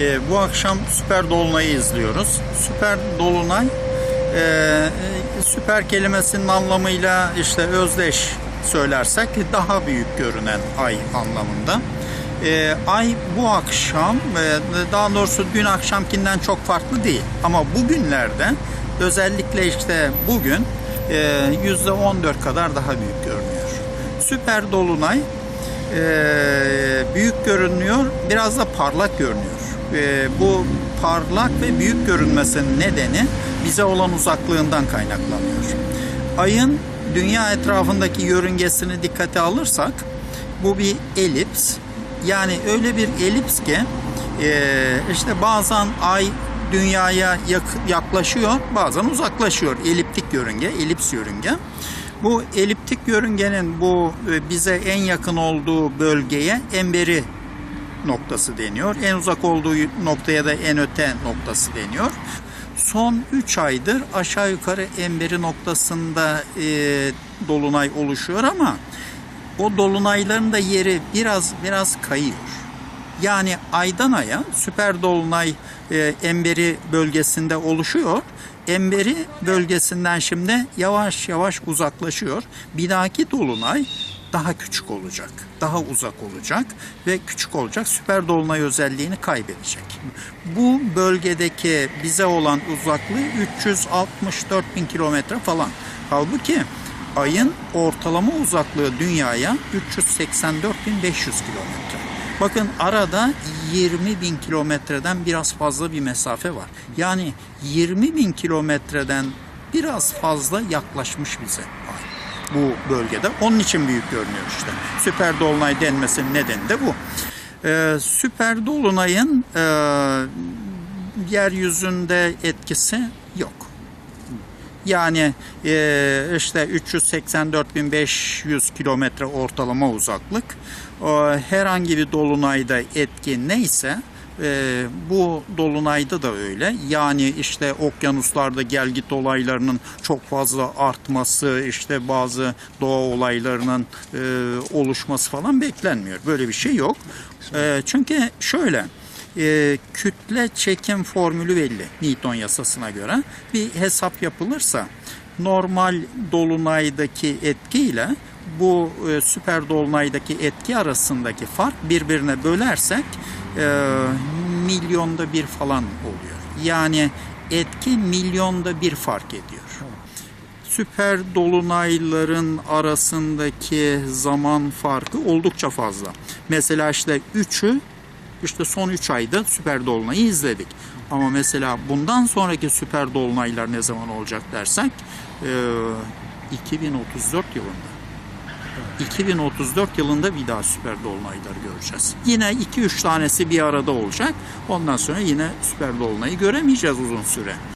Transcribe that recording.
Ee, bu akşam Süper Dolunay'ı izliyoruz. Süper Dolunay e, e, süper kelimesinin anlamıyla işte özdeş söylersek daha büyük görünen ay anlamında. Ee, ay bu akşam e, daha doğrusu dün akşamkinden çok farklı değil ama bugünlerde özellikle işte bugün e, yüzde 14 kadar daha büyük görünüyor. Süper Dolunay e, büyük görünüyor, biraz da parlak görünüyor. E, bu parlak ve büyük görünmesinin nedeni bize olan uzaklığından kaynaklanıyor. Ayın dünya etrafındaki yörüngesini dikkate alırsak bu bir elips. Yani öyle bir elips ki e, işte bazen ay dünyaya yak- yaklaşıyor, bazen uzaklaşıyor. Eliptik yörünge, elips yörünge. Bu eliptik yörüngenin bu e, bize en yakın olduğu bölgeye emberi noktası deniyor. En uzak olduğu noktaya da en öte noktası deniyor. Son 3 aydır aşağı yukarı emberi noktasında e, dolunay oluşuyor ama o dolunayların da yeri biraz biraz kayıyor. Yani aydan aya süper dolunay e, emberi bölgesinde oluşuyor. Emberi bölgesinden şimdi yavaş yavaş uzaklaşıyor. Bir dahaki dolunay daha küçük olacak, daha uzak olacak ve küçük olacak. Süper dolunay özelliğini kaybedecek. Bu bölgedeki bize olan uzaklığı 364 bin kilometre falan. Halbuki ayın ortalama uzaklığı dünyaya 384.500 kilometre. Bakın arada 20 bin kilometreden biraz fazla bir mesafe var. Yani 20 bin kilometreden biraz fazla yaklaşmış bize ay bu bölgede. Onun için büyük görünüyor işte. Süper dolunay denmesinin nedeni de bu. Ee, süper dolunayın e, yeryüzünde etkisi yok. Yani e, işte 384.500 kilometre ortalama uzaklık. E, herhangi bir dolunayda etki neyse e, bu dolunayda da öyle. Yani işte okyanuslarda gelgit olaylarının çok fazla artması, işte bazı doğa olaylarının e, oluşması falan beklenmiyor. Böyle bir şey yok. E, çünkü şöyle e, kütle çekim formülü belli Newton yasasına göre. Bir hesap yapılırsa normal dolunaydaki etkiyle bu e, süper dolunaydaki etki arasındaki fark birbirine bölersek e, milyonda bir falan oluyor. Yani etki milyonda bir fark ediyor. Süper dolunayların arasındaki zaman farkı oldukça fazla. Mesela işte 3'ü işte son 3 ayda süper dolunayı izledik. Ama mesela bundan sonraki süper dolunaylar ne zaman olacak dersek e, 2034 yılında. 2034 yılında bir daha süper dolunaylar göreceğiz. Yine 2-3 tanesi bir arada olacak. Ondan sonra yine süper dolunayı göremeyeceğiz uzun süre.